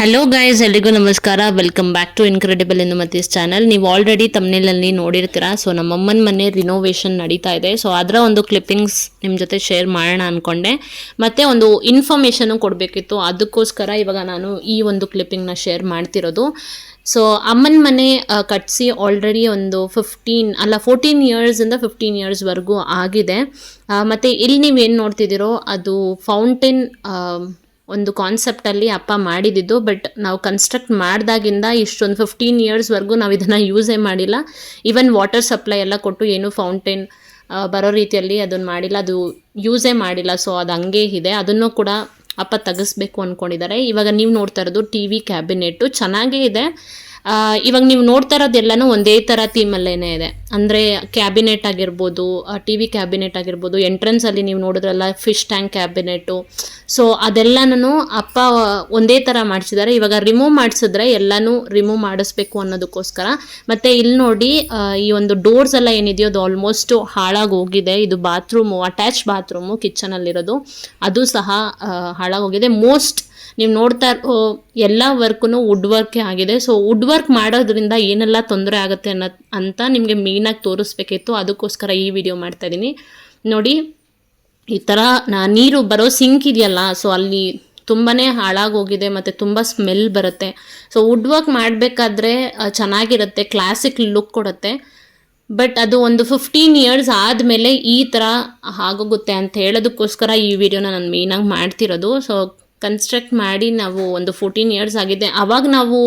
Hello guys ಎಲ್ರಿಗೂ ನಮಸ್ಕಾರ. Welcome back to incredible ಇನ್ನು ಮತೀಸ್ ಚಾನಲ್ ನೀವು ಆಲ್ರೆಡಿ ತಮ್ಮನೇಲಲ್ಲಿ ನೋಡಿರ್ತೀರಾ. ಸೊ ನಮ್ಮಮ್ಮನ ಮನೆ ರಿನೋವೇಷನ್ ನಡೀತಾ ಇದೆ. ಸೊ ಅದರ ಒಂದು ಕ್ಲಿಪ್ಪಿಂಗ್ಸ್ ನಿಮ್ಮ ಜೊತೆ ಶೇರ್ ಮಾಡೋಣ ಅಂದ್ಕೊಂಡೆ ಮತ್ತು ಒಂದು ಇನ್ಫಾರ್ಮೇಷನು ಕೊಡಬೇಕಿತ್ತು. ಅದಕ್ಕೋಸ್ಕರ ಇವಾಗ ನಾನು ಈ ಒಂದು ಕ್ಲಿಪ್ಪಿಂಗ್ನ ಶೇರ್ ಮಾಡ್ತಿರೋದು. ಸೊ ಅಮ್ಮನ ಮನೆ ಕಟ್ಟಿಸಿ ಆಲ್ರೆಡಿ ಒಂದು ಫಿಫ್ಟೀನ್ ಅಲ್ಲ ಫೋರ್ಟೀನ್ ಇಯರ್ಸಿಂದ ಫಿಫ್ಟೀನ್ ಇಯರ್ಸ್ವರೆಗೂ ಆಗಿದೆ. ಮತ್ತೆ ಇಲ್ಲಿ ನೀವೇನು ನೋಡ್ತಿದ್ದೀರೋ, ಅದು ಫೌಂಟೇನ್ ಒಂದು ಕಾನ್ಸೆಪ್ಟಲ್ಲಿ ಅಪ್ಪ ಮಾಡಿದ್ದು ಬಟ್ ನಾವು ಕನ್ಸ್ಟ್ರಕ್ಟ್ ಮಾಡಿದಾಗಿಂದ ಇಷ್ಟೊಂದು ಫಿಫ್ಟೀನ್ ಇಯರ್ಸ್ವರೆಗೂ ನಾವು ಇದನ್ನು ಯೂಸೇ ಮಾಡಿಲ್ಲ. ಈವನ್ ವಾಟರ್ ಸಪ್ಲೈ ಎಲ್ಲ ಕೊಟ್ಟು ಏನು ಫೌಂಟೇನ್ ಬರೋ ರೀತಿಯಲ್ಲಿ ಅದನ್ನು ಮಾಡಿಲ್ಲ. ಅದು ಯೂಸೇ ಮಾಡಿಲ್ಲ. ಸೊ ಅದು ಹಂಗೆ ಇದೆ. ಅದನ್ನು ಕೂಡ ಅಪ್ಪ ತೆಗೆಸ್ಬೇಕು ಅಂದ್ಕೊಂಡಿದ್ದಾರೆ ಇವಾಗ ನೀವು ನೋಡ್ತಾ ಇರೋದು ಟಿ ವಿ ಕ್ಯಾಬಿನೆಟ್ಟು ಚೆನ್ನಾಗೇ ಇದೆ. ಇವಾಗ ನೀವು ನೋಡ್ತಾ ಇರೋದೆಲ್ಲನೂ ಒಂದೇ ಥರ ಥೀಮಲ್ಲೇನೆ ಇದೆ. ಅಂದರೆ ಕ್ಯಾಬಿನೆಟ್ ಆಗಿರ್ಬೋದು ಟಿ ವಿ ಕ್ಯಾಬಿನೆಟ್ ಆಗಿರ್ಬೋದು ಎಂಟ್ರೆನ್ಸಲ್ಲಿ ನೀವು ನೋಡಿದ್ರಲ್ಲ ಫಿಶ್ ಟ್ಯಾಂಕ್ ಕ್ಯಾಬಿನೆಟು ಸೊ ಅದೆಲ್ಲನೂ ಅಪ್ಪ ಒಂದೇ ಥರ ಮಾಡಿಸಿದ್ದಾರೆ. ಇವಾಗ ರಿಮೂವ್ ಮಾಡಿಸಿದ್ರೆ ಎಲ್ಲನೂ ರಿಮೂವ್ ಮಾಡಿಸ್ಬೇಕು ಅನ್ನೋದಕ್ಕೋಸ್ಕರ. ಮತ್ತು ಇಲ್ಲಿ ನೋಡಿ ಈ ಒಂದು ಡೋರ್ಸ್ ಎಲ್ಲ ಏನಿದೆಯೋ ಅದು ಆಲ್ಮೋಸ್ಟ್ ಹಾಳಾಗಿ ಹೋಗಿದೆ. ಇದು ಬಾತ್ರೂಮು ಅಟ್ಯಾಚ್ ಬಾತ್ರೂಮು ಕಿಚನಲ್ಲಿರೋದು ಅದು ಸಹ ಹಾಳಾಗೋಗಿದೆ ಮೋಸ್ಟ್ ನೀವು ನೋಡ್ತಾ ಎಲ್ಲ ವರ್ಕ್ನು ವುಡ್ ವರ್ಕೇ ಆಗಿದೆ. ಸೊ ವುಡ್ ವರ್ಕ್ ಮಾಡೋದ್ರಿಂದ ಏನೆಲ್ಲ ತೊಂದರೆ ಆಗುತ್ತೆ ಅನ್ನೋ, ಅಂತ ನಿಮಗೆ ಮೇಯ್ನಾಗಿ ತೋರಿಸ್ಬೇಕಿತ್ತು. ಅದಕ್ಕೋಸ್ಕರ ಈ ವಿಡಿಯೋ ಮಾಡ್ತಾ ಇದ್ದೀನಿ ನೋಡಿ, ಈ ಥರ ನೀರು ಬರೋ ಸಿಂಕ್ ಇದೆಯಲ್ಲ ಸೊ ಅಲ್ಲಿ ತುಂಬಾ ಹಾಳಾಗೋಗಿದೆ ಮತ್ತು ತುಂಬ ಸ್ಮೆಲ್ ಬರುತ್ತೆ. ಸೊ ವುಡ್ ವರ್ಕ್ ಮಾಡಬೇಕಾದ್ರೆ ಚೆನ್ನಾಗಿರುತ್ತೆ ಕ್ಲಾಸಿಕ್ ಲುಕ್ ಕೊಡುತ್ತೆ. ಬಟ್ ಅದು ಒಂದು ಫಿಫ್ಟೀನ್ ಇಯರ್ಸ್ ಆದಮೇಲೆ ಈ ಥರ ಆಗೋಗುತ್ತೆ ಅಂತ ಹೇಳೋದಕ್ಕೋಸ್ಕರ ಈ ವಿಡಿಯೋನ ನಾನು ಮೇಯ್ನಾಗಿ ಮಾಡ್ತಿರೋದು. ಸೊ ಕನ್ಸ್ಟ್ರಕ್ಟ್ ಮಾಡಿ ನಾವು ಒಂದು ಫೋರ್ಟೀನ್ ಇಯರ್ಸ್ ಆಗಿದೆ. ಅವಾಗ ನಾವು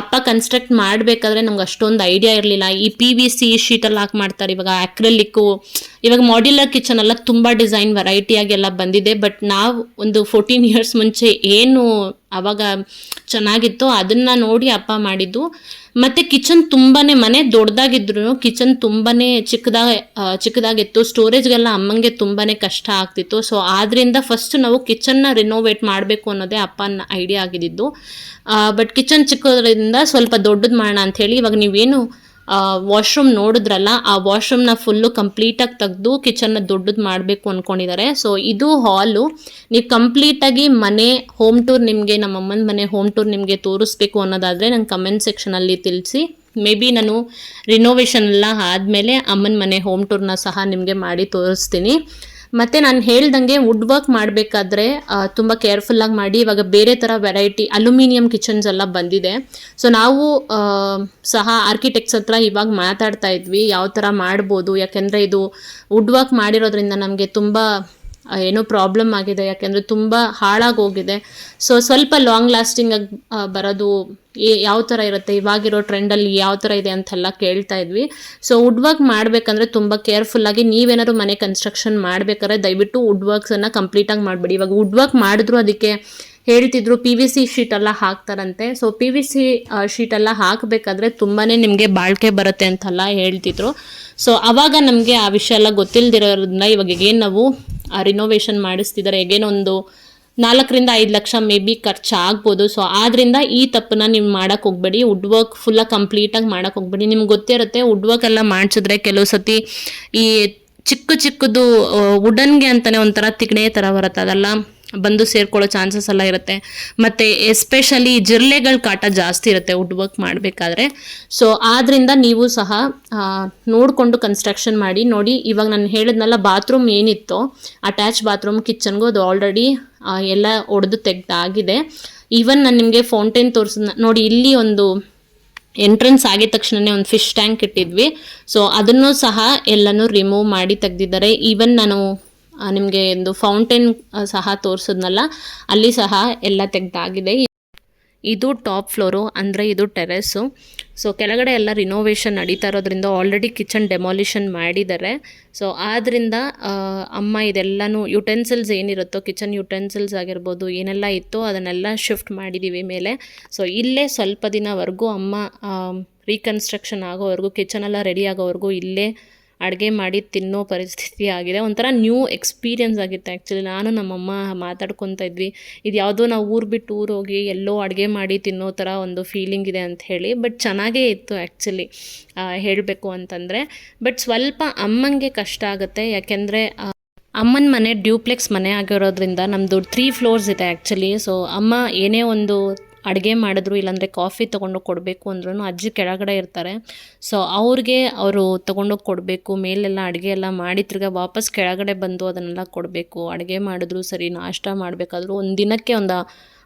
ಅಪ್ಪ ಕನ್ಸ್ಟ್ರಕ್ಟ್ ಮಾಡಬೇಕಾದ್ರೆ ನಮ್ಗೆ ಅಷ್ಟೊಂದು ಐಡಿಯಾ ಇರಲಿಲ್ಲ. ಈ ಪಿ ವಿ ಸಿ ಶೀಟಲ್ಲಿ ಹಾಕಿ ಮಾಡ್ತಾರೆ. ಇವಾಗ ಆಕ್ರಲಿಕ್ಕು ಇವಾಗ ಮಾಡ್ಯುಲರ್ ಕಿಚನ್ ಎಲ್ಲ ತುಂಬ ಡಿಸೈನ್ ವೆರೈಟಿಯಾಗೆಲ್ಲ ಬಂದಿದೆ. ಬಟ್ ನಾವು ಒಂದು ಫೋರ್ಟೀನ್ ಇಯರ್ಸ್ ಮುಂಚೆ ಏನು ಅವಾಗ ಚೆನ್ನಾಗಿತ್ತು. ಅದನ್ನು ನೋಡಿ ಅಪ್ಪ ಮಾಡಿದ್ದು. ಮತ್ತು ಕಿಚನ್ ತುಂಬಾ ಮನೆ ದೊಡ್ಡದಾಗಿದ್ರು. ಕಿಚನ್ ತುಂಬಾ ಚಿಕ್ಕದಾಗ ಚಿಕ್ಕದಾಗಿತ್ತು. ಸ್ಟೋರೇಜ್ಗೆಲ್ಲ ಅಮ್ಮಂಗೆ ತುಂಬಾ ಕಷ್ಟ ಆಗ್ತಿತ್ತು. ಸೊ ಆದ್ದರಿಂದ ಫಸ್ಟ್ ನಾವು ಕಿಚನ್ನ ರಿನೋವೇಟ್ ಮಾಡಬೇಕು ಅನ್ನೋದೇ ಅಪ್ಪನ ಐಡಿಯಾ ಆಗಿದ್ದು. ಬಟ್ ಕಿಚನ್ ಚಿಕ್ಕದ್ರಿಂದ ಸ್ವಲ್ಪ ದೊಡ್ಡದು ಮಾಡೋಣ ಅಂಥೇಳಿ ಇವಾಗ ನೀವೇನು ವಾಶ್ರೂಮ್ ನೋಡಿದ್ರಲ್ಲ, ಆ ವಾಶ್ರೂಮ್ನ ಫುಲ್ಲು ಕಂಪ್ಲೀಟಾಗಿ ತೆಗೆದು ಕಿಚನ್ನ ದೊಡ್ಡದು ಮಾಡಬೇಕು ಅಂದ್ಕೊಂಡಿದ್ದಾರೆ ಸೊ ಇದು ಹಾಲು ನೀವು ಕಂಪ್ಲೀಟಾಗಿ ಮನೆ ಹೋಮ್ ಟೂರ್ ನಿಮಗೆ, ನಮ್ಮ ಅಮ್ಮನ ಮನೆ ಹೋಮ್ ಟೂರ್ ನಿಮಗೆ ತೋರಿಸ್ಬೇಕು ಅನ್ನೋದಾದರೆ ನಂಗೆ ಕಮೆಂಟ್ ಸೆಕ್ಷನಲ್ಲಿ ತಿಳಿಸಿ. ಮೇ ಬಿ ನಾನು ರಿನೋವೇಷನ್ ಎಲ್ಲ ಆದಮೇಲೆ ಅಮ್ಮನ ಮನೆ ಹೋಮ್ ಟೂರ್ನ ಸಹ ನಿಮಗೆ ಮಾಡಿ ತೋರಿಸ್ತೀನಿ. ಮತ್ತು ನಾನು ಹೇಳ್ದಂಗೆ ವುಡ್ ವರ್ಕ್ ಮಾಡಬೇಕಾದ್ರೆ ತುಂಬ ಕೇರ್ಫುಲ್ಲಾಗಿ ಮಾಡಿ. ಇವಾಗ ಬೇರೆ ಥರ ವೆರೈಟಿ ಅಲ್ಯೂಮಿನಿಯಂ ಕಿಚನ್ಸ್ ಎಲ್ಲ ಬಂದಿದೆ. ಸೊ ನಾವು ಸಹ ಆರ್ಕಿಟೆಕ್ಟ್ಸ್ ಹತ್ರ ಇವಾಗ ಮಾತಾಡ್ತಾ ಇದ್ವಿ, ಯಾವ ಥರ ಮಾಡ್ಬೋದು. ಯಾಕೆಂದರೆ ಇದು ವುಡ್ ವರ್ಕ್ ಮಾಡಿರೋದ್ರಿಂದ ನಮಗೆ ತುಂಬ ಏನೋ ಪ್ರಾಬ್ಲಮ್ ಆಗಿದೆ, ಯಾಕೆಂದರೆ ತುಂಬ ಹಾಳಾಗಿ ಹೋಗಿದೆ. ಸೊ ಸ್ವಲ್ಪ ಲಾಂಗ್ ಲಾಸ್ಟಿಂಗಾಗಿ ಬರೋದು ಯಾವ ಥರ ಇರುತ್ತೆ, ಇವಾಗಿರೋ ಟ್ರೆಂಡಲ್ಲಿ ಯಾವ ಥರ ಇದೆ ಅಂತೆಲ್ಲ ಕೇಳ್ತಾ ಇದ್ವಿ. ಸೊ ವುಡ್ ವರ್ಕ್ ಮಾಡಬೇಕಂದ್ರೆ ತುಂಬ ಕೇರ್ಫುಲ್ಲಾಗಿ ನೀವೇನಾದ್ರು ಮನೆ ಕನ್ಸ್ಟ್ರಕ್ಷನ್ ಮಾಡಬೇಕಾದ್ರೆ ದಯವಿಟ್ಟು ವುಡ್ ವರ್ಕ್ಸನ್ನು ಕಂಪ್ಲೀಟಾಗಿ ಮಾಡಬೇಡಿ. ಇವಾಗ ವುಡ್ ವರ್ಕ್ ಮಾಡಿದ್ರು ಅದಕ್ಕೆ ಹೇಳ್ತಿದ್ರು ಪಿ ವಿ ಸಿ ಶೀಟೆಲ್ಲ ಹಾಕ್ತಾರಂತೆ. ಸೊ ಪಿ ವಿ ಸಿ ಶೀಟೆಲ್ಲ ಹಾಕಬೇಕಾದ್ರೆ ತುಂಬಾ ನಿಮಗೆ ಬಾಳ್ಕೆ ಬರುತ್ತೆ ಅಂತೆಲ್ಲ ಹೇಳ್ತಿದ್ರು. ಸೊ ಆವಾಗ ನಮಗೆ ಆ ವಿಷಯ ಎಲ್ಲ ಗೊತ್ತಿಲ್ಲದಿರೋದ್ರಿಂದ ಇವಾಗ ಏನು ನಾವು ರಿನೋವೇಷನ್ ಮಾಡಿಸ್ತಿದ್ದಾರೆ ಎಗೇನ್ ಒಂದು ನಾಲ್ಕರಿಂದ ಐದು ಲಕ್ಷ ಮೇ ಬಿ ಖರ್ಚಾಗ್ಬೋದು. ಸೊ ಆದ್ದರಿಂದ ಈ ತಪ್ಪನ್ನ ನೀವು ಮಾಡೋಕ್ಕೆ ಹೋಗ್ಬೇಡಿ. ವುಡ್ ವರ್ಕ್ ಫುಲ್ಲಾಗಿ ಕಂಪ್ಲೀಟಾಗಿ ಮಾಡೋಕ್ಕೆ ಹೋಗ್ಬೇಡಿ. ನಿಮ್ಗೆ ಗೊತ್ತಿರುತ್ತೆ ವುಡ್ ವರ್ಕ್ ಎಲ್ಲ ಮಾಡಿಸಿದ್ರೆ ಕೆಲವು ಸತಿ ಈ ಚಿಕ್ಕ ಚಿಕ್ಕದು ವುಡನ್ಗೆ ಅಂತಲೇ ಒಂಥರ ತಿಗಣೆ ಥರ ಬರುತ್ತೆ. ಅದೆಲ್ಲ ಬಂದು ಸೇರ್ಕೊಳ್ಳೋ ಚಾನ್ಸಸ್ ಎಲ್ಲ ಇರುತ್ತೆ. ಮತ್ತು ಎಸ್ಪೆಷಲಿ ಜಿರ್ಲೆಗಳ ಕಾಟ ಜಾಸ್ತಿ ಇರುತ್ತೆ ವುಡ್ ವರ್ಕ್ ಮಾಡಬೇಕಾದ್ರೆ. ಸೊ ಆದ್ದರಿಂದ ನೀವು ಸಹ ನೋಡಿಕೊಂಡು ಕನ್ಸ್ಟ್ರಕ್ಷನ್ ಮಾಡಿ, ನೋಡಿ ಇವಾಗ ನಾನು ಹೇಳಿದ್ನಲ್ಲ ಬಾತ್ರೂಮ್ ಏನಿತ್ತೋ ಅಟ್ಯಾಚ್ ಬಾತ್ರೂಮ್ ಕಿಚನ್ಗೂ ಅದು ಆಲ್ರೆಡಿ ಎಲ್ಲ ಒಡೆದು ತೆಗ್ದಾಗಿದೆ. ಈವನ್ ನಾನು ನಿಮಗೆ ಫೌಂಟೇನ್ ತೋರಿಸಿದ ನೋಡಿ ಇಲ್ಲಿ ಒಂದು ಎಂಟ್ರೆನ್ಸ್ ಆಗಿದ ತಕ್ಷಣನೇ ಒಂದು ಫಿಶ್ ಟ್ಯಾಂಕ್ ಇಟ್ಟಿದ್ವಿ. ಸೊ ಅದನ್ನು ಸಹ ಎಲ್ಲನೂ ರಿಮೂವ್ ಮಾಡಿ ತೆಗ್ದಿದ್ದಾರೆ. ಈವನ್ ನಾನು ನಿಮಗೆ ಒಂದು ಫೌಂಟೇನ್ ಸಹ ತೋರಿಸಿದ್ನಲ್ಲ, ಅಲ್ಲಿ ಸಹ ಎಲ್ಲ ತೆಗ್ದಾಗಿದೆ. ಇದು ಟಾಪ್ ಫ್ಲೋರು ಅಂದರೆ ಇದು ಟೆರೆಸ್ಸು ಸೊ ಕೆಳಗಡೆ ಎಲ್ಲ ರಿನೋವೇಷನ್ ನಡೀತಾ ಇರೋದ್ರಿಂದ ಆಲ್ರೆಡಿ ಕಿಚನ್ ಡೆಮಾಲಿಷನ್ ಮಾಡಿದ್ದಾರೆ. ಸೊ ಆದ್ದರಿಂದ ಅಮ್ಮ ಇದೆಲ್ಲನೂ ಯುಟೆನ್ಸಿಲ್ಸ್ ಏನಿರುತ್ತೋ ಕಿಚನ್ ಯುಟೆನ್ಸಿಲ್ಸ್ ಆಗಿರ್ಬೋದು, ಏನೆಲ್ಲ ಇತ್ತೋ ಅದನ್ನೆಲ್ಲ ಶಿಫ್ಟ್ ಮಾಡಿದ್ದೀವಿ ಮೇಲೆ. ಸೊ ಇಲ್ಲೇ ಸ್ವಲ್ಪ ದಿನವರೆಗೂ ಅಮ್ಮ ರೀಕನ್ಸ್ಟ್ರಕ್ಷನ್ ಆಗೋವರೆಗೂ ಕಿಚನೆಲ್ಲ ರೆಡಿ ಆಗೋವರೆಗೂ ಇಲ್ಲೇ ಅಡುಗೆ ಮಾಡಿ ತಿನ್ನೋ ಪರಿಸ್ಥಿತಿ ಆಗಿದೆ. ಒಂಥರ ನ್ಯೂ ಎಕ್ಸ್ಪೀರಿಯನ್ಸ್ ಆಗಿತ್ತು ಆ್ಯಕ್ಚುಲಿ ನಾನು ನಮ್ಮಮ್ಮ ಮಾತಾಡ್ಕೊತಾ ಇದ್ವಿ. ಇದು ಯಾವುದೋ ನಾವು ಊರು ಬಿಟ್ಟು ಊರು ಹೋಗಿ ಎಲ್ಲೋ ಅಡುಗೆ ಮಾಡಿ ತಿನ್ನೋ ಥರ ಒಂದು ಫೀಲಿಂಗ್ ಇದೆ ಅಂತ ಹೇಳಿ. ಬಟ್ ಚೆನ್ನಾಗೇ ಇತ್ತು ಆ್ಯಕ್ಚುಲಿ ಹೇಳಬೇಕು ಅಂತಂದರೆ. ಬಟ್ ಸ್ವಲ್ಪ ಅಮ್ಮಂಗೆ ಕಷ್ಟ ಆಗುತ್ತೆ. ಯಾಕೆಂದರೆ ಅಮ್ಮನ ಮನೆ ಡ್ಯೂಪ್ಲೆಕ್ಸ್ ಮನೆ ಆಗಿರೋದ್ರಿಂದ ನಮ್ಮದು ತ್ರೀ ಫ್ಲೋರ್ಸ್ ಇದೆ ಆ್ಯಕ್ಚುಲಿ ಸೊ ಅಮ್ಮ ಏನೇ ಒಂದು ಅಡುಗೆ ಮಾಡಿದ್ರು, ಇಲ್ಲಾಂದರೆ ಕಾಫಿ ತೊಗೊಂಡು ಕೊಡಬೇಕು ಅಂದ್ರೂ ಅಜ್ಜಿ ಕೆಳಗಡೆ ಇರ್ತಾರೆ. ಸೊ ಅವ್ರಿಗೆ ಅವರು ತೊಗೊಂಡೋಗಿ ಕೊಡಬೇಕು, ಮೇಲೆಲ್ಲ ಅಡುಗೆ ಎಲ್ಲ ಮಾಡಿ ತಿರ್ಗಾ ವಾಪಸ್ ಕೆಳಗಡೆ ಬಂದು ಅದನ್ನೆಲ್ಲ ಕೊಡಬೇಕು. ಅಡುಗೆ ಮಾಡಿದ್ರು ಸರಿ, ನಾಷ್ಟ ಮಾಡಬೇಕಾದ್ರೂ ಒಂದು ದಿನಕ್ಕೆ ಒಂದು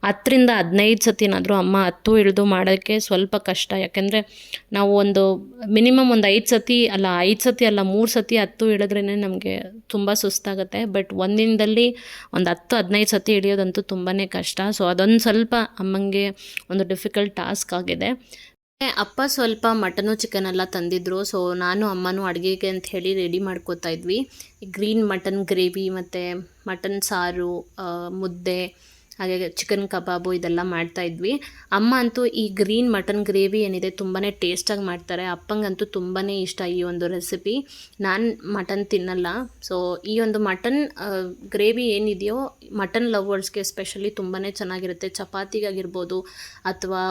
ಹತ್ತರಿಂದ ಹದಿನೈದು ಸತಿನಾದರೂ ಅಮ್ಮ ಹತ್ತು ಇಳಿದು ಮಾಡೋಕ್ಕೆ ಸ್ವಲ್ಪ ಕಷ್ಟ. ಯಾಕೆಂದರೆ ನಾವು ಒಂದು ಮಿನಿಮಮ್ ಒಂದು ಐದು ಸತಿ ಅಲ್ಲ, ಐದು ಸತಿ ಅಲ್ಲ, ಮೂರು ಸತಿ ಹತ್ತು ಇಳಿದ್ರೇ ನಮಗೆ ತುಂಬ ಸುಸ್ತಾಗುತ್ತೆ. ಬಟ್ ಒಂದಿನದಲ್ಲಿ ಒಂದು ಹತ್ತು, ಹದಿನೈದು ಸತಿ ಇಳಿಯೋದಂತೂ ತುಂಬಾ ಕಷ್ಟ. ಸೊ ಅದೊಂದು ಸ್ವಲ್ಪ ಅಮ್ಮಂಗೆ ಒಂದು ಡಿಫಿಕಲ್ಟ್ ಟಾಸ್ಕ್ ಆಗಿದೆ. ಅಪ್ಪ ಸ್ವಲ್ಪ ಮಟನು ಚಿಕನ್ ಎಲ್ಲ ತಂದಿದ್ರು. ಸೊ ನಾನು ಅಮ್ಮನೂ ಅಡುಗೆಗೆ ಅಂತ ಹೇಳಿ ರೆಡಿ ಮಾಡ್ಕೋತಾ ಇದ್ವಿ. ಗ್ರೀನ್ ಮಟನ್ ಗ್ರೇವಿ ಮತ್ತು ಮಟನ್ ಸಾರು ಮುದ್ದೆ ಹಾಗೆ ಚಿಕನ್ ಕಬಾಬು ಇದೆಲ್ಲ ಮಾಡ್ತಾ ಇದ್ವಿ. ಅಮ್ಮ ಅಂತೂ ಈ ಗ್ರೀನ್ ಮಟನ್ ಗ್ರೇವಿ ಏನಿದೆ ತುಂಬಾ ಟೇಸ್ಟಾಗಿ ಮಾಡ್ತಾರೆ. ಅಪ್ಪಂಗಂತೂ ತುಂಬಾ ಇಷ್ಟ ಈ ಒಂದು ರೆಸಿಪಿ ನಾನು ಮಟನ್ ತಿನ್ನಲ್ಲ. ಸೊ ಈ ಒಂದು ಮಟನ್ ಗ್ರೇವಿ ಏನಿದೆಯೋ ಮಟನ್ ಲವರ್ಸ್ಗೆ ಸ್ಪೆಷಲಿ ತುಂಬಾ ಚೆನ್ನಾಗಿರುತ್ತೆ. ಚಪಾತಿಗಾಗಿರ್ಬೋದು ಅಥವಾ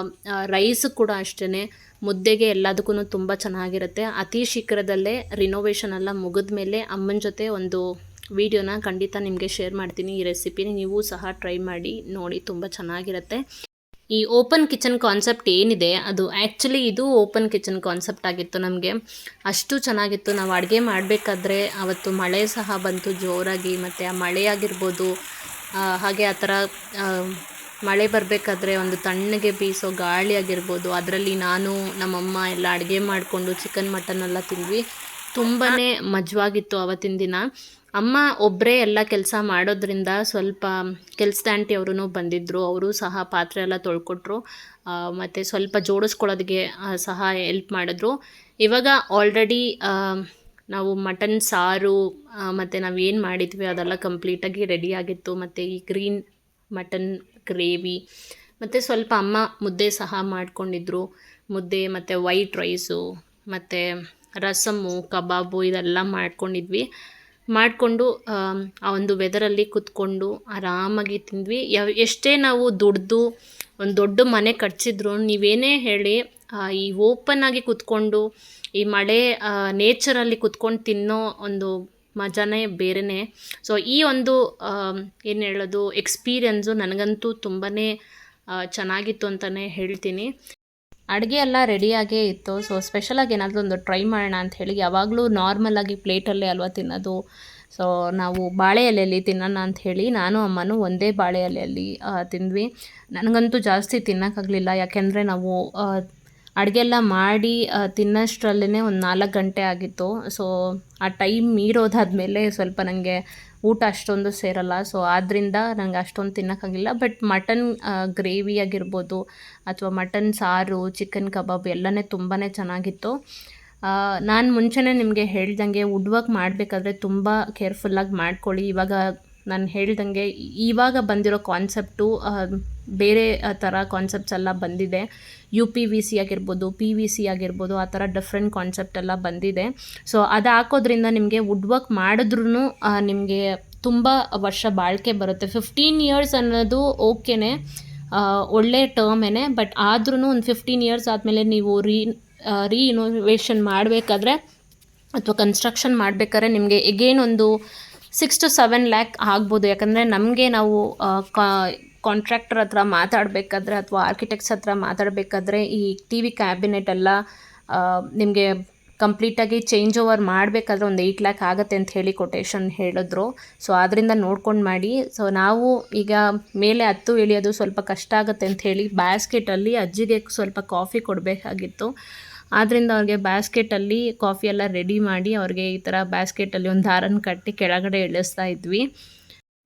ರೈಸ್ ಕೂಡ ಅಷ್ಟೇ ಮುದ್ದೆಗೆ ಎಲ್ಲದಕ್ಕೂ ತುಂಬ ಚೆನ್ನಾಗಿರುತ್ತೆ. ಅತಿ ಶೀಘ್ರದಲ್ಲೇ ರಿನೋವೇಷನ್ ಎಲ್ಲ ಮುಗಿದ ಮೇಲೆ ಅಮ್ಮನ ಜೊತೆ ಒಂದು ವಿಡಿಯೋನ ಖಂಡಿತ ನಿಮಗೆ ಶೇರ್ ಮಾಡ್ತೀನಿ. ಈ ರೆಸಿಪಿನ ನೀವು ಸಹ ಟ್ರೈ ಮಾಡಿ, ನೋಡಿ, ತುಂಬ ಚೆನ್ನಾಗಿರುತ್ತೆ. ಈ ಓಪನ್ ಕಿಚನ್ ಕಾನ್ಸೆಪ್ಟ್ ಏನಿದೆ, ಅದು ಆ್ಯಕ್ಚುಲಿ ಇದು ಓಪನ್ ಕಿಚನ್ ಕಾನ್ಸೆಪ್ಟ್ ಆಗಿತ್ತು ನಮಗೆ. ಅಷ್ಟು ಚೆನ್ನಾಗಿತ್ತು. ನಾವು ಅಡುಗೆ ಮಾಡಬೇಕಾದ್ರೆ ಅವತ್ತು ಮಳೆ ಸಹ ಬಂತು, ಜೋರಾಗಿ. ಮತ್ತು ಆ ಮಳೆ ಆಗಿರ್ಬೋದು ಹಾಗೆ ಆ ಥರ ಮಳೆ ಬರಬೇಕಾದ್ರೆ ಒಂದು ತಣ್ಣಗೆ ಬೀಸೋ ಗಾಳಿ ಆಗಿರ್ಬೋದು. ಅದರಲ್ಲಿ ನಾನು, ನಮ್ಮಮ್ಮ ಎಲ್ಲ ಅಡುಗೆ ಮಾಡಿಕೊಂಡು ಚಿಕನ್ ಮಟನ್ ಎಲ್ಲ ತಿಂದ್ವಿ. ತುಂಬಾ ಮಜವಾಗಿತ್ತು ಅವತ್ತಿನ ದಿನ. ಅಮ್ಮ ಒಬ್ಬರೇ ಎಲ್ಲ ಕೆಲಸ ಮಾಡೋದ್ರಿಂದ ಸ್ವಲ್ಪ ಕೆಲಸದ ಆಂಟಿ ಅವರು ಬಂದಿದ್ದರು ಅವರು ಸಹ ಪಾತ್ರೆ ಎಲ್ಲ ತೊಳ್ಕೊಟ್ರು. ಮತ್ತು ಸ್ವಲ್ಪ ಜೋಡಿಸ್ಕೊಳ್ಳೋದಕ್ಕೆ ಸಹ ಎಲ್ಪ್ ಮಾಡಿದ್ರು. ಇವಾಗ ಆಲ್ರೆಡಿ ನಾವು ಮಟನ್ ಸಾರು ಮತ್ತು ನಾವು ಏನು ಮಾಡಿದ್ವಿ ಅದೆಲ್ಲ ಕಂಪ್ಲೀಟಾಗಿ ರೆಡಿ ಆಗಿತ್ತು. ಮತ್ತು ಈ ಗ್ರೀನ್ ಮಟನ್ ಗ್ರೇವಿ ಮತ್ತು ಸ್ವಲ್ಪ ಅಮ್ಮ ಮುದ್ದೆ ಸಹ ಮಾಡಿಕೊಂಡಿದ್ರು. ಮುದ್ದೆ, ಮತ್ತು ವೈಟ್ ರೈಸು ಮತ್ತು ರಸಮ್ಮು ಕಬಾಬು ಇದೆಲ್ಲ ಮಾಡ್ಕೊಂಡಿದ್ವಿ. ಮಾಡಿಕೊಂಡು ಆ ಒಂದು ವೆದರಲ್ಲಿ ಕುತ್ಕೊಂಡು ಆರಾಮಾಗಿ ತಿಂದ್ವಿ. ಯಾವ ಎಷ್ಟೇ ನಾವು ದುಡ್ದು ಒಂದು ದೊಡ್ಡ ಮನೆ ಕಟ್ಸಿದ್ರು ನೀವೇನೇ ಹೇಳಿ ಈ ಓಪನ್ ಆಗಿ ಕುತ್ಕೊಂಡು, ಈ ಮಳೆ ನೇಚರಲ್ಲಿ ಕುತ್ಕೊಂಡು ತಿನ್ನೋ ಒಂದು ಮಜಾನೇ ಬೇರೆಯೇ ಸೊ ಈ ಒಂದು ಏನು ಹೇಳೋದು ಎಕ್ಸ್ಪೀರಿಯನ್ಸು ನನಗಂತೂ ತುಂಬಾ ಚೆನ್ನಾಗಿತ್ತು ಅಂತಲೇ ಹೇಳ್ತೀನಿ. ಅಡುಗೆ ಎಲ್ಲ ರೆಡಿಯಾಗೇ ಇತ್ತು. ಸೊ ಸ್ಪೆಷಲಾಗಿ ಏನಾದರೂ ಒಂದು ಟ್ರೈ ಮಾಡೋಣ ಅಂತ ಹೇಳಿ ಯಾವಾಗಲೂ ನಾರ್ಮಲಾಗಿ ಪ್ಲೇಟಲ್ಲೇ ಅಲ್ವಾ ತಿನ್ನೋದು. ಸೊ ನಾವು ಬಾಳೆ ಎಲೆಯಲ್ಲಿ ತಿನ್ನೋಣ ಅಂತ ಹೇಳಿ ನಾನು, ಅಮ್ಮನೂ ಒಂದೇ ಬಾಳೆ ಎಲೆಯಲ್ಲಿ ತಿಂದ್ವಿ. ನನಗಂತೂ ಜಾಸ್ತಿ ತಿನ್ನೋಕ್ಕಾಗಲಿಲ್ಲ ಯಾಕೆಂದರೆ ನಾವು ಅಡುಗೆ ಎಲ್ಲ ಮಾಡಿ ತಿನ್ನೋಷ್ಟರಲ್ಲೇ ಒಂದು ನಾಲ್ಕು ಗಂಟೆ ಆಗಿತ್ತು. ಸೊ ಆ ಟೈಮ್ ಮೀರೋದಾದ ಮೇಲೆ ಸ್ವಲ್ಪ ನನಗೆ ಊಟ ಅಷ್ಟೊಂದು ಸೇರಲ್ಲ. ಸೊ ಆದ್ದರಿಂದ ನಂಗೆ ಅಷ್ಟೊಂದು ತಿನ್ನೋಕ್ಕಾಗಿಲ್ಲ ಬಟ್ ಮಟನ್ ಗ್ರೇವಿ ಆಗಿರ್ಬೋದು, ಅಥವಾ ಮಟನ್ ಸಾರು ಚಿಕನ್ ಕಬಾಬ್ ಎಲ್ಲನೇ ತುಂಬಾ ಚೆನ್ನಾಗಿತ್ತು. ನಾನು ಮುಂಚೆನೇ ನಿಮಗೆ ಹೇಳ್ದಂಗೆ ವುಡ್ ವರ್ಕ್ ಮಾಡಬೇಕಾದ್ರೆ ತುಂಬ ಕೇರ್ಫುಲ್ಲಾಗಿ ಮಾಡ್ಕೊಳ್ಳಿ. ಇವಾಗ ನಾನು ಹೇಳ್ದಂಗೆ ಇವಾಗ ಬಂದಿರೋ ಕಾನ್ಸೆಪ್ಟು ಬೇರೆ ಥರ ಕಾನ್ಸೆಪ್ಟ್ಸ್ ಎಲ್ಲ ಬಂದಿದೆ. ಯು ಪಿ ವಿ ಸಿ ಆಗಿರ್ಬೋದು ಪಿ ವಿ ಸಿ ಆಗಿರ್ಬೋದು, ಆ ಥರ ಡಿಫ್ರೆಂಟ್ ಕಾನ್ಸೆಪ್ಟ್ ಎಲ್ಲ ಬಂದಿದೆ. ಸೊ ಅದು ಹಾಕೋದ್ರಿಂದ ನಿಮಗೆ ವುಡ್ ವರ್ಕ್ ಮಾಡಿದ್ರೂ ನಿಮಗೆ ತುಂಬ ವರ್ಷ ಬಾಳಿಕೆ ಬರುತ್ತೆ. ಫಿಫ್ಟೀನ್ ಇಯರ್ಸ್ ಅನ್ನೋದು ಓಕೆನೇ ಒಳ್ಳೆ ಟರ್ಮೇನೆ ಬಟ್ ಆದ್ರೂ ಒಂದು ಫಿಫ್ಟೀನ್ ಇಯರ್ಸ್ ಆದಮೇಲೆ ನೀವು ರೀ ರೀ ಇನೋವೇಷನ್ ಮಾಡಬೇಕಾದ್ರೆ, ಅಥವಾ ಕನ್ಸ್ಟ್ರಕ್ಷನ್ ಮಾಡಬೇಕಾದ್ರೆ ನಿಮಗೆ ಎಗೇನ್ ಒಂದು ಸಿಕ್ಸ್ ಟು ಸೆವೆನ್ ಲ್ಯಾಕ್ ಆಗ್ಬೋದು. ಯಾಕಂದರೆ ನಮಗೆ ನಾವು ಕಾಂಟ್ರಾಕ್ಟರ್ ಹತ್ರ ಮಾತಾಡಬೇಕಾದ್ರೆ ಅಥವಾ ಆರ್ಕಿಟೆಕ್ಟ್ಸ್ ಹತ್ರ ಮಾತಾಡಬೇಕಾದ್ರೆ ಈ ಟಿ ವಿ ಕ್ಯಾಬಿನೆಟ್ ಎಲ್ಲ ನಿಮಗೆ ಕಂಪ್ಲೀಟಾಗಿ ಚೇಂಜ್ ಓವರ್ ಮಾಡಬೇಕಾದ್ರೆ ಒಂದು ಏಯ್ಟ್ ಲ್ಯಾಕ್ ಆಗುತ್ತೆ ಅಂತ ಹೇಳಿ ಕೊಟೇಶನ್ ಹೇಳಿದ್ರು. ಸೊ ಆದ್ದರಿಂದ ನೋಡ್ಕೊಂಡು ಮಾಡಿ. ಸೊ ನಾವು ಈಗ ಮೇಲೆ ಹತ್ತು ಇಳಿಯೋದು ಸ್ವಲ್ಪ ಕಷ್ಟ ಆಗುತ್ತೆ ಅಂತ ಹೇಳಿ ಬ್ಯಾಸ್ಕೆಟಲ್ಲಿ ಅಜ್ಜಿಗೆ ಸ್ವಲ್ಪ ಕಾಫಿ ಕೊಡಬೇಕಾಗಿತ್ತು. ಆದ್ದರಿಂದ ಅವ್ರಿಗೆ ಬ್ಯಾಸ್ಕೆಟಲ್ಲಿ ಕಾಫಿ ಎಲ್ಲ ರೆಡಿ ಮಾಡಿ ಅವ್ರಿಗೆ ಈ ಥರ ಬ್ಯಾಸ್ಕೆಟಲ್ಲಿ ಒಂದು ದಾರನ ಕಟ್ಟಿ ಕೆಳಗಡೆ ಇಳಿಸ್ತಾ ಇದ್ವಿ.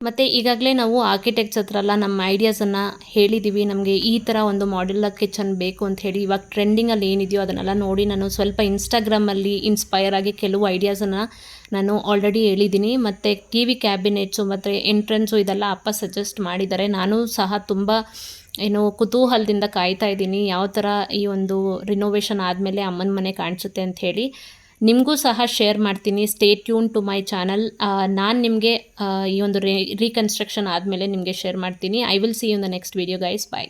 ಮತ್ತು ಈಗಾಗಲೇ ನಾವು ಆರ್ಕಿಟೆಕ್ಟ್ಸ್ ಹತ್ರ ಎಲ್ಲ ನಮ್ಮ ಐಡಿಯಾಸನ್ನು ಹೇಳಿದ್ದೀವಿ ನಮಗೆ ಈ ಥರ ಒಂದು ಮಾಡ್ಯುಲರ್ ಕಿಚನ್ ಬೇಕು ಅಂತ ಹೇಳಿ ಇವಾಗ ಟ್ರೆಂಡಿಂಗಲ್ಲಿ ಏನಿದೆಯೋ ಅದನ್ನೆಲ್ಲ ನೋಡಿ ನಾನು ಸ್ವಲ್ಪ ಇನ್ಸ್ಟಾಗ್ರಾಮಲ್ಲಿ ಇನ್ಸ್ಪೈರ್ ಆಗಿ ಕೆಲವು ಐಡಿಯಾಸನ್ನು ನಾನು ಆಲ್ರೆಡಿ ಹೇಳಿದ್ದೀನಿ ಮತ್ತು ಟಿ ವಿ ಕ್ಯಾಬಿನೆಟ್ಸು ಮತ್ತು ಎಂಟ್ರೆನ್ಸು ಇದೆಲ್ಲ ಅಪ್ಪ ಸಜೆಸ್ಟ್ ಮಾಡಿದ್ದಾರೆ. ನಾನು ಸಹ ತುಂಬ ಏನು ಕುತೂಹಲದಿಂದ ಕಾಯ್ತಾ ಇದ್ದೀನಿ. ಯಾವ ಥರ ಈ ಒಂದು ರಿನೋವೇಷನ್ ಆದಮೇಲೆ ಅಮ್ಮನ ಮನೆ ಕಾಣಿಸುತ್ತೆ ಅಂತ ಹೇಳಿ. ನಿಮಗೂ ಸಹ ಶೇರ್ ಮಾಡ್ತೀನಿ. Stay tune to my channel ನಾನು ನಿಮಗೆ ಈ ಒಂದು ರೀಕನ್ಸ್ಟ್ರಕ್ಷನ್ ಆದಮೇಲೆ ನಿಮಗೆ ಶೇರ್ ಮಾಡ್ತೀನಿ. I will see in the next video guys bye